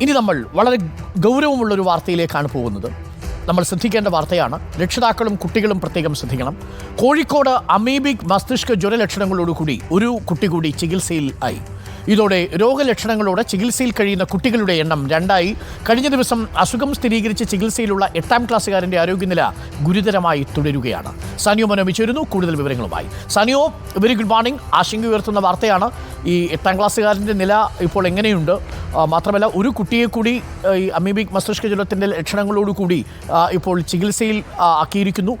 ഇനി നമ്മൾ വളരെ ഗൗരവമുള്ളൊരു വാർത്തയിലേക്കാണ് പോകുന്നത്. നമ്മൾ ശ്രദ്ധിക്കേണ്ട വാർത്തയാണ് രക്ഷിതാക്കളും കുട്ടികളും പ്രത്യേകം ശ്രദ്ധിക്കണം. കോഴിക്കോട് അമീബിക് മസ്തിഷ്ക ജ്വരലക്ഷണങ്ങളോടുകൂടി ഒരു കുട്ടി കൂടി ചികിത്സയിൽ ആയി. ഇതോടെ രോഗലക്ഷണങ്ങളോടെ ചികിത്സയിൽ കഴിയുന്ന കുട്ടികളുടെ എണ്ണം രണ്ടായി. കഴിഞ്ഞ ദിവസം അസുഖം സ്ഥിരീകരിച്ച് ചികിത്സയിലുള്ള എട്ടാം ക്ലാസ്സുകാരന്റെ ആരോഗ്യനില ഗുരുതരമായി തുടരുകയാണ്. സനിയോ മനോമിച്ചിരുന്നു കൂടുതൽ വിവരങ്ങളുമായി. സനിയോ വെരി ഗുഡ് മോർണിംഗ് ആശങ്ക ഉയർത്തുന്ന വാർത്തയാണ്. ഈ എട്ടാം ക്ലാസ്സുകാരന്റെ നില ഇപ്പോൾ എങ്ങനെയുണ്ട്? മാത്രമല്ല ഒരു കുട്ടിയെ കൂടി ഈ അമീബിക് മസ്തിഷ്ക ജ്വരത്തിന്റെ ലക്ഷണങ്ങളോടുകൂടി ഇപ്പോൾ ചികിത്സയിൽ ആക്കിയിരിക്കുന്നു.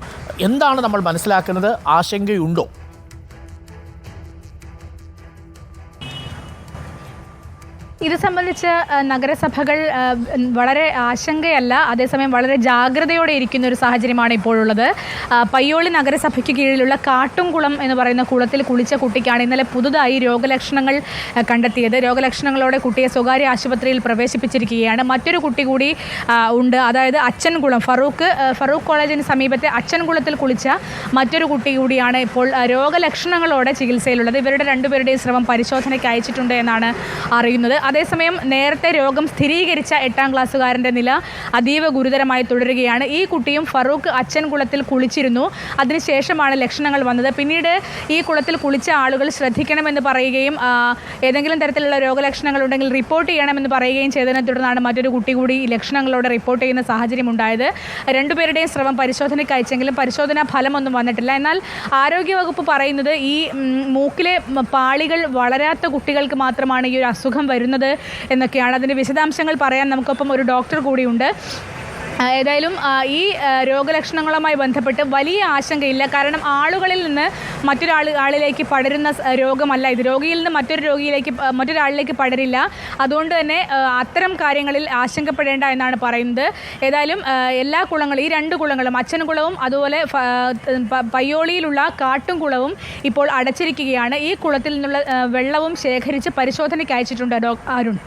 എന്താണ് നമ്മൾ മനസ്സിലാക്കുന്നത്? ആശങ്കയുണ്ടോ? ഇത് സംബന്ധിച്ച് നഗരസഭകൾ വളരെ ആശങ്കയല്ല അതേസമയം വളരെ ജാഗ്രതയോടെ ഇരിക്കുന്ന ഒരു സാഹചര്യമാണ് ഇപ്പോഴുള്ളത്. പയ്യോളി നഗരസഭയ്ക്ക് കീഴിലുള്ള കാട്ടുംകുളം എന്ന് പറയുന്ന കുളത്തിൽ കുളിച്ച കുട്ടിക്കാണ് ഇന്നലെ പുതുതായി രോഗലക്ഷണങ്ങൾ കണ്ടെത്തിയത്. രോഗലക്ഷണങ്ങളോടെ കുട്ടിയെ സ്വകാര്യ ആശുപത്രിയിൽ പ്രവേശിപ്പിച്ചിരിക്കുകയാണ്. മറ്റൊരു കുട്ടി കൂടി ഉണ്ട്. അതായത് അച്ഛൻകുളം ഫറൂഖ് ഫറൂഖ് കോളേജിന് സമീപത്തെ അച്ഛൻകുളത്തിൽ കുളിച്ച മറ്റൊരു കുട്ടി കൂടിയാണ് ഇപ്പോൾ രോഗലക്ഷണങ്ങളോടെ ചികിത്സയിലുള്ളത്. ഇവരുടെ രണ്ടുപേരുടെയും ശ്രമം പരിശോധനയ്ക്ക് അയച്ചിട്ടുണ്ട് എന്നാണ് അറിയുന്നത്. അതേസമയം നേരത്തെ രോഗം സ്ഥിരീകരിച്ച എട്ടാം ക്ലാസ്സുകാരന്റെ നില അതീവ ഗുരുതരമായി തുടരുകയാണ്. ഈ കുട്ടിയും ഫറൂഖ് അച്ഛൻ കുളത്തിൽ കുളിച്ചിരുന്നു. അതിനുശേഷമാണ് ലക്ഷണങ്ങൾ വന്നത്. പിന്നീട് ഈ കുളത്തിൽ കുളിച്ച ആളുകൾ ശ്രദ്ധിക്കണമെന്ന് പറയുകയും ഏതെങ്കിലും തരത്തിലുള്ള രോഗലക്ഷണങ്ങൾ ഉണ്ടെങ്കിൽ റിപ്പോർട്ട് ചെയ്യണമെന്ന് പറയുകയും ചെയ്തതിനെ തുടർന്നാണ് മറ്റൊരു കുട്ടി കൂടി ഈ ലക്ഷണങ്ങളോടെ റിപ്പോർട്ട് ചെയ്യുന്ന സാഹചര്യം ഉണ്ടായത്. രണ്ടുപേരുടെയും ശ്രമം പരിശോധനയ്ക്ക് അയച്ചെങ്കിലും പരിശോധനാ ഫലമൊന്നും വന്നിട്ടില്ല. എന്നാൽ ആരോഗ്യവകുപ്പ് പറയുന്നത് ഈ മൂക്കിലെ പാളികൾ വളരാത്ത കുട്ടികൾക്ക് മാത്രമാണ് ഈ ഒരു അസുഖം വരുന്നത്. എന്നൊക്കെയാണ്. അതിന്റെ വിശദാംശങ്ങൾ പറയാൻ നമുക്കൊപ്പം ഒരു ഡോക്ടർ കൂടിയുണ്ട്. ഏതായാലും ഈ രോഗലക്ഷണങ്ങളുമായി ബന്ധപ്പെട്ട് വലിയ ആശങ്കയില്ല. കാരണം ആളുകളിൽ നിന്ന് മറ്റൊരാൾ ആളിലേക്ക് പടരുന്ന രോഗമല്ല ഇത്. രോഗിയിൽ നിന്ന് മറ്റൊരു രോഗിയിലേക്ക് മറ്റൊരാളിലേക്ക് പടരില്ല. അതുകൊണ്ട് തന്നെ അത്തരം കാര്യങ്ങളിൽ ആശങ്കപ്പെടേണ്ട എന്നാണ് പറയുന്നത്. ഏതായാലും എല്ലാ കുളങ്ങളും ഈ രണ്ട് കുളങ്ങളും അച്ഛൻകുളവും അതുപോലെ പയ്യോളിയിലുള്ള കാട്ടും പയ്യോളിയിലുള്ള കാട്ടുംകുളവും ഇപ്പോൾ അടച്ചിരിക്കുകയാണ്. ഈ കുളത്തിൽ നിന്നുള്ള വെള്ളവും ശേഖരിച്ച് പരിശോധനയ്ക്ക് അയച്ചിട്ടുണ്ട് ഡോ അരുൺ.